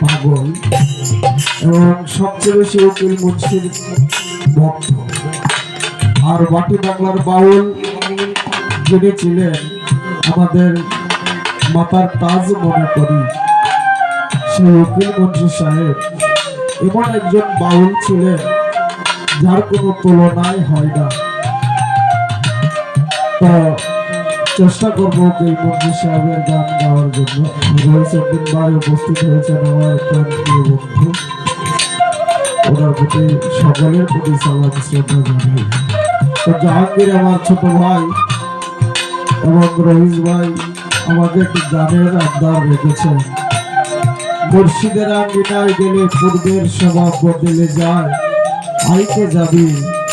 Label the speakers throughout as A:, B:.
A: পাগল। এবং সবচেয়ে বেশি উকিল মুন্সির ভক্ত আর বাটি বাংলার বাউল যিনি ছিলেন আমাদের মাতার তাজ মনে করি, সেই উকিল মুন্সি সাহেব এমন একজন বাউল ছিলেন যার কোনো তুলনাই হয় না। তো চেষ্টা করব মুন্সি সাহেবের গান গাওয়ার জন্য। রহিসুদ্দিন ভাই উপস্থিত হয়েছেন আমার প্রাণ প্রিয় বন্ধু। ওনার প্রতি সকলের প্রতি সালাম শ্রদ্ধা জানাই। তো জাহাঙ্গীর আমার ছোট ভাই এবং রহিস ভাই আমাকে একটি গানের আবদার রেখেছেন। মুর্শিদের আঙ্গিনায় গেলে পূর্বের স্বভাব বদলে যায়। আইতে যাবি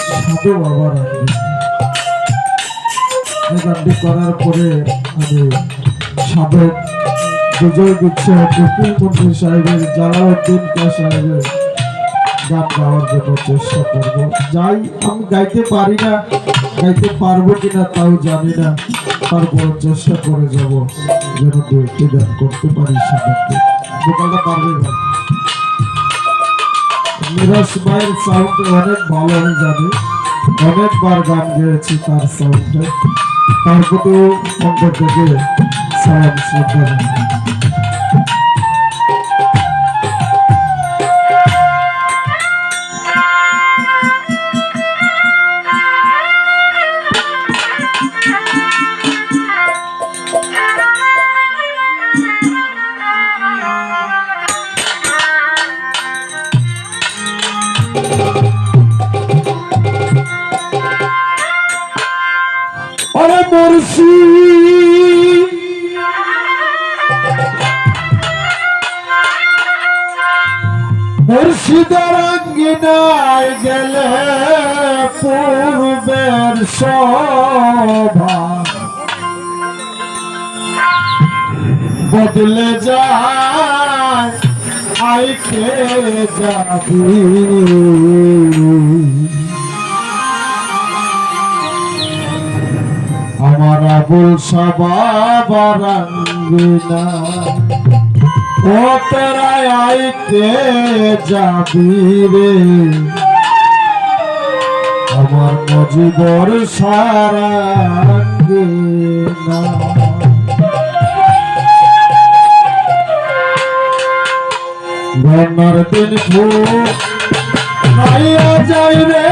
A: সাধু বাবার আঙ্গিনা এই গানটি করার পরে আমি সাবেক বিজয় গুচ্ছ কপিল মন্ত্রী সাহেবের জালাউদ্দিন কা সাহেবের গান গাওয়ার জন্য চেষ্টা করব। যাই, আমি গাইতে পারি না, গাইতে পারব কিনা তাও জানি না তারপর চেষ্টা করে যাব যেন দু গান করতে পারি সাবেককে। বোকালটা পারবে ভাই নিরাজ ভাইয়ের সাউন্ড অনেক ভালো, আমি জানি। অনেকবার গান গেয়েছি তার সাউন্ডে তার প্রতি অন্তর থেকে সালাম। ওরে মুর্শি মুর্শিদের আঙ্গিনায় গেলে পূর্বের শোভা বদলে যায় আইকে যাবি আমার আবুল সবাবারাঙ্গিনা যাবি রে। আমার মজিবর সারাঙ্গিনা গনার দিন ফুল যাই রে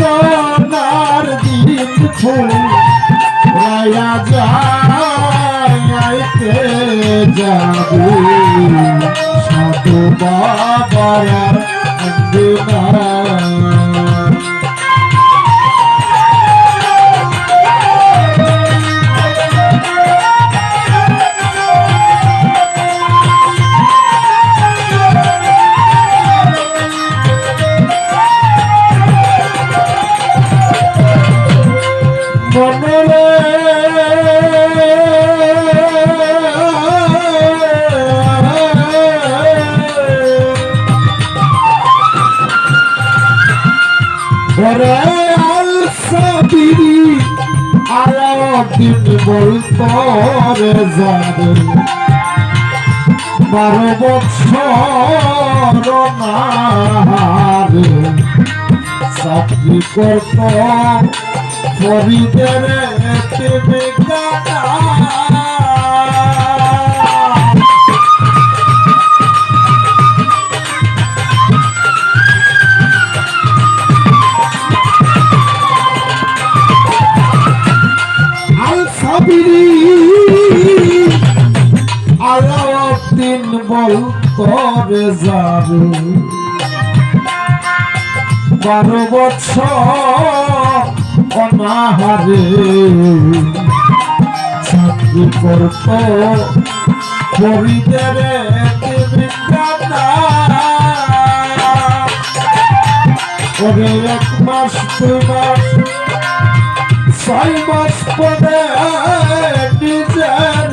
A: গনার দিন ফুল। রাইয়া যাই আইতে যাবি। সাধু বাবার অঙ্গিনা বারো বছর চাকরি করত ফরিদের বিজ্ঞানা করে যাবে। বারো বছর অনাহারে চাকরি করত পরিদের ওরে এক মাস মাস, ছয় মাস পরে নিজের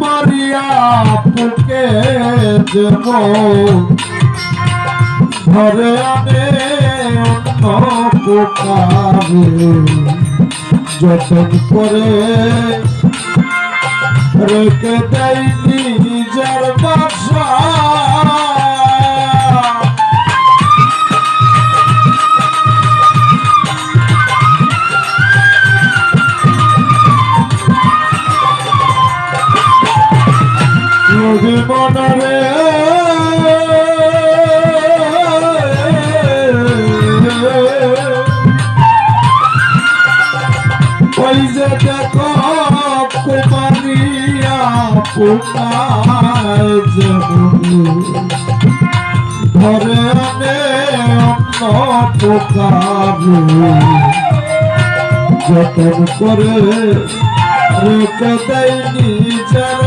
A: কুমারিয়া পুকে যেন ঘরে আনে অন্য পোকারে যতন করে রেখে দেয় নিজের বাসা। নদী ওই যে দেখো কুমারিয়া পুকায় ধরে আনে অন্য পোকারে যতন করে রেখে দেয় নিজের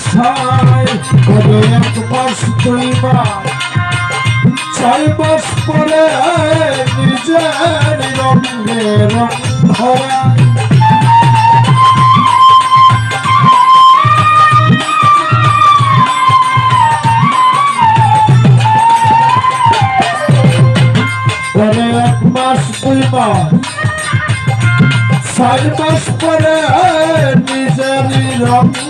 A: বাসায় করে এক মাস দুই মাস ছয় মাস পরে নিজের যাবে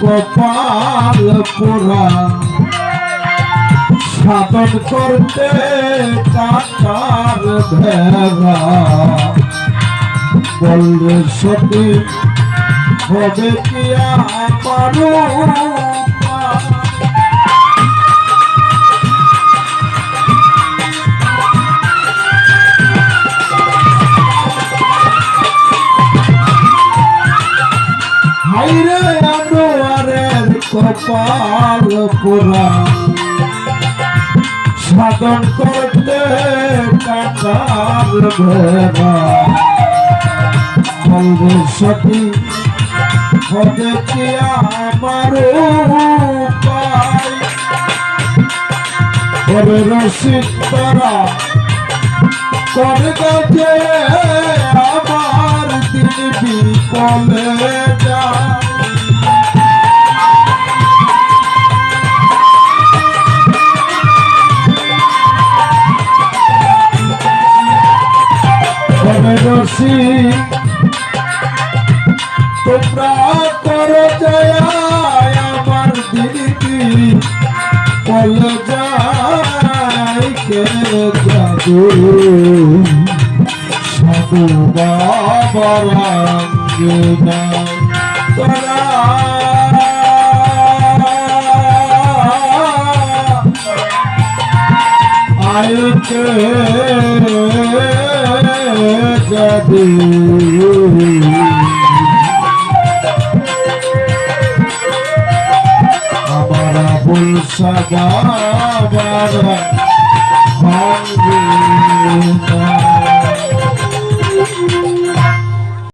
A: কপাল পোড়া। সাধন করতে কাটার ভেড়া। বললে সতী হবে কি আমারও কপাল পোড়া সাধন করতে কাটার ভেড়া বলবে সতী, হবে কি আমার ওরে রসিক তারা করে গেছে আমার দিন বিকলে যায় রসিক তোমরা করো জয় আমার দিদি বল যাই কে যাবে সাধু বাবার তোরা আইকে যাবে। আমার আবুল সাবাবার